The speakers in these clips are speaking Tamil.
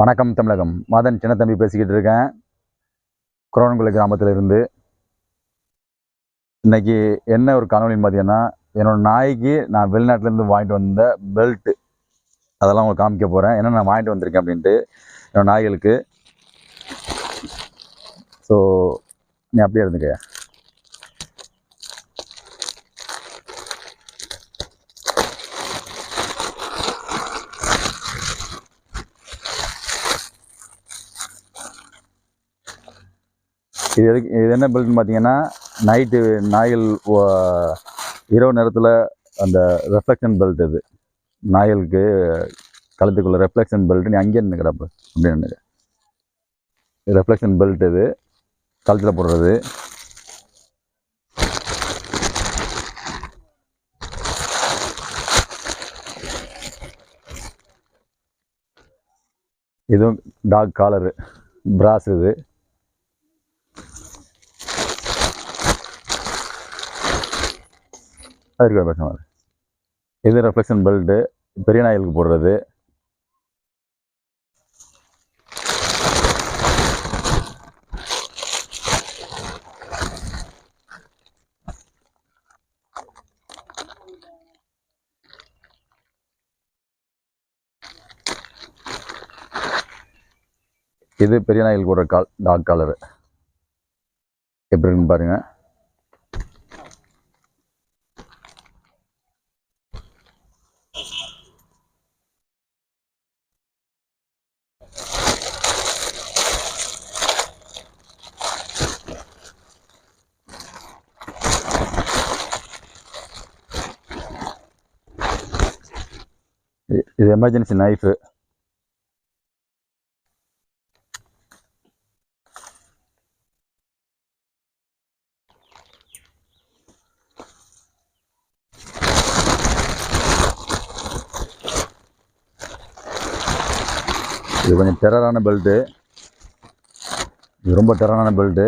வணக்கம் தமிழகம். மதன் சின்னத்தம்பி பேசிக்கிட்டு இருக்கேன். குரோன்குலை கிராமத்தில் இருந்து இன்னைக்கு என்ன ஒரு காணொலின்னு பார்த்தீங்கன்னா என்னோடய நாய்க்கு நான் வெளிநாட்டிலேருந்து வாங்கிட்டு வந்த பெல்ட்டு அதெல்லாம் உங்களுக்கு காமிக்க போகிறேன் என்ன நான் வாங்கிட்டு வந்திருக்கேன் அப்படின்ட்டு என்னோடய நாய்களுக்கு. ஸோ நீ அப்படியே இருந்துக்க. இது எதுக்கு இது என்ன பெல்ட்னு பார்த்தீங்கன்னா நைட்டு நாய்கள் ஓ- இரவு நேரத்தில் அந்த ரெஃப்ளெக்ஷன் பெல்ட் இது. நாய்களுக்கு கழுத்துக்குள்ள ரெஃப்ளெக்ஷன் பெல்ட் நீ அங்கேயே நினைக்கிறப்ப அப்படின்னு ரெஃப்ளெக்ஷன் பெல்ட் இது கழுத்தில் போடுறது. இதுவும் டாக் காலரு பிராஸ் இது. இருக்கு பிரச்சனை இல்லை. இது ரெஃப்ளெக்ஷன் பெல்ட்டு பெரிய நாய்களுக்கு போடுறது. இது பெரிய நாயில் போடுற கால் டாக் காலரு எப்படி இருக்குன்னு பாருங்கள் இது எமர்ஜென்சி நைஃபு இது கொஞ்சம் டெரரான பெல்ட்டு இது ரொம்ப டெரரான பெல்ட்டு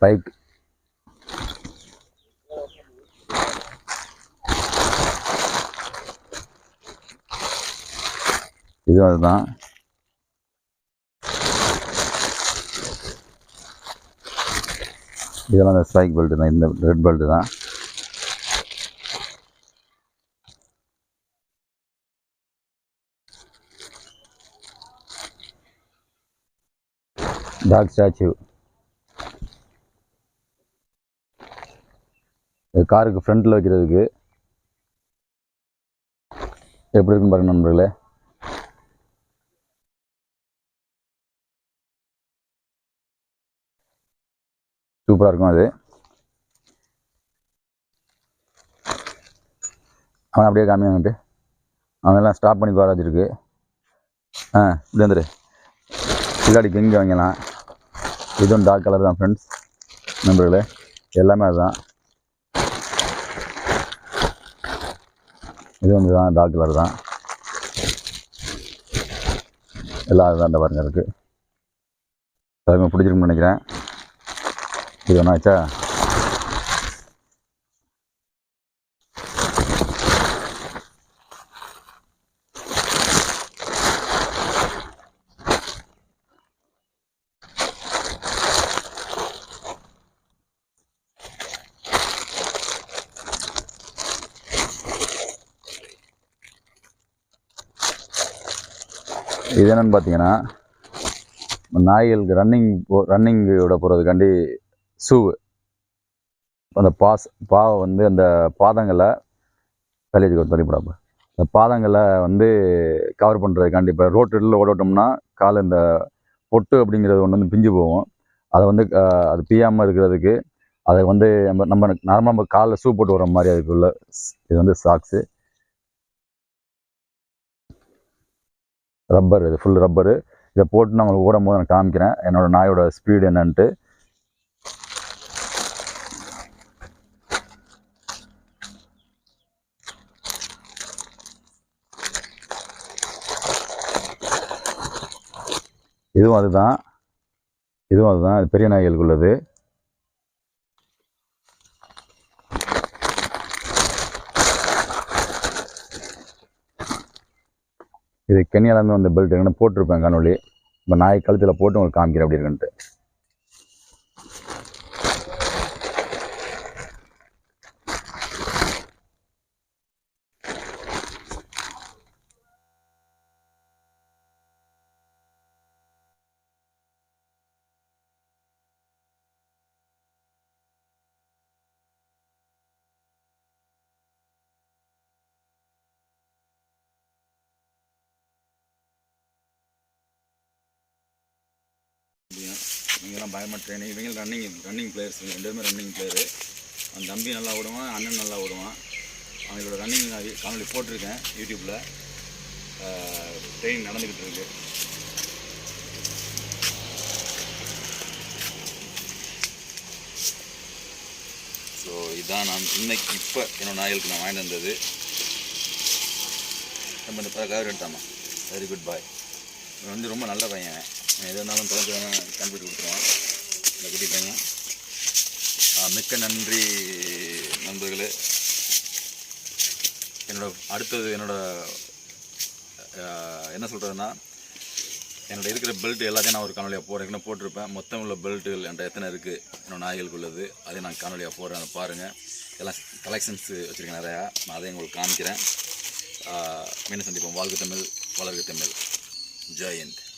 ஸ்பைக் இது அதுதான். இதெல்லாம் அந்த ஸ்ட்ரைக் பெல்ட் தான். இந்த ரெட் பெல்ட் தான். டாக் ஸ்டாச்சு காருக்கு ஃப்ரண்ட்டில் வைக்கிறதுக்கு. எப்படி இருக்குன்னு பாருங்க நண்பர்களே. சூப்பராக இருக்கும் அது. அவன் அப்படியே காமியாங்கிட்டு அவன் எல்லாம் ஸ்டாப் பண்ணி உட்கார வச்சிருக்கு. ஆ இப்படி வந்துடு பிள்ளாடி எங்கே வாங்கலாம் இதுவும் டார்க் கலர் தான் ஃப்ரெண்ட்ஸ் நண்பர்களே எல்லாமே அதுதான் இது வந்து தான் டார்க் கலர் தான். எல்லாம் அதுதான் இந்த பாருங்க இருக்குது எல்லாருமே பிடிச்சிருக்குன்னு நினைக்கிறேன். இது ஒன்றா ஆச்சா இது என்னன்னு பார்த்தீங்கன்னா நாய்களுக்கு ரன்னிங் போ ரன்னிங்கோட போகிறதுக்காண்டி ஷூவு அந்த பாஸ் பாவை வந்து அந்த பாதங்களை தலைக்கு ஒரு தள்ளிப்படாப்ப அந்த பாதங்களை வந்து கவர் பண்ணுறதுக்காண்டி இப்போ ரோட்டில் ஓடோட்டோம்னா கால் இந்த பொட்டு அப்படிங்கிறது ஒன்று வந்து பிஞ்சு போகும். அதை வந்து அது பியாமல் இருக்கிறதுக்கு அதை வந்து நம்ம நம்ம நார்மலாக நம்ம காலில் ஷூ போட்டு வர மாதிரி அதுக்குள்ள ஸ்- இது வந்து சாக்ஸு ரப்பர் இது ஃபுல் ரப்பரு. இதை போட்டு நான் உங்களுக்கு ஓடும் போது நான் காமிக்கிறேன். என்னோடய நாயோட ஸ்பீடு என்னன்ட்டு. இதுவும் அதுதான். இதுவும் அதுதான். பெரிய நாய்களுக்கு உள்ளது இது கென்யாலேருந்து வந்த பெல்ட் எங்கன்னா போட்டிருப்பேன் காணொளி இப்போ நாய் கழுத்தில் போட்டு உங்களுக்கு காமிக்கிறேன் அப்படி இருக்குன்ட்டு. இவங்கெல்லாம் பயமாக ட்ரைனிங் இவங்க ரன்னிங் ரன்னிங் பிளேயர்ஸ் ரெண்டுமே ரெண்டு பேருமே ரன்னிங் பிளேயரு அந்த தம்பி நல்லா ஓடுவான் அண்ணன் நல்லா ஓடுவான். அவங்களோட ரன்னிங் நான் காணொலி போட்டிருக்கேன் யூடியூப்பில் ட்ரெயினிங் நடந்துக்கிட்டு இருக்கு. ஸோ இதான் நான் இன்னைக்கு இப்போ என்னோடய நாய்களுக்கு நான் வாங்கிட்டு வந்தது. நம்ம இந்த கவர் எடுத்தாமா? வெரி குட் பாய் இவன் வந்து ரொம்ப நல்ல பையன். எது இருந்தாலும் தொலைஞ்சு கண்டுபிடிச்சு கொடுத்துருவான். இந்த குட்டி பையன். மிக்க நன்றி நண்பர்களே. என்னோட அடுத்தது என்னோட என்ன சொல்கிறதுன்னா என்னோட இருக்கிற பெல்ட் எல்லாத்தையும் நான் ஒரு காணொலியாக போடுறேன் போட்டிருப்பேன். மொத்தம் உள்ள பெல்ட்டுகள் என்கிட்ட எத்தனை இருக்குது என்னோடய நாய்களுக்கு உள்ளது. அதையும் நான் காணொலியாக போடுறேன். அதை பாருங்கள் எல்லாம் கலெக்ஷன்ஸ் வச்சுருக்கேன் நிறையா. நான் அதையும் உங்களுக்கு காமிக்கிறேன். ஆ, மீண்டும் சந்திப்போம். வாழ்க தமிழ் வளர்க தமிழ். ஜெயந்த்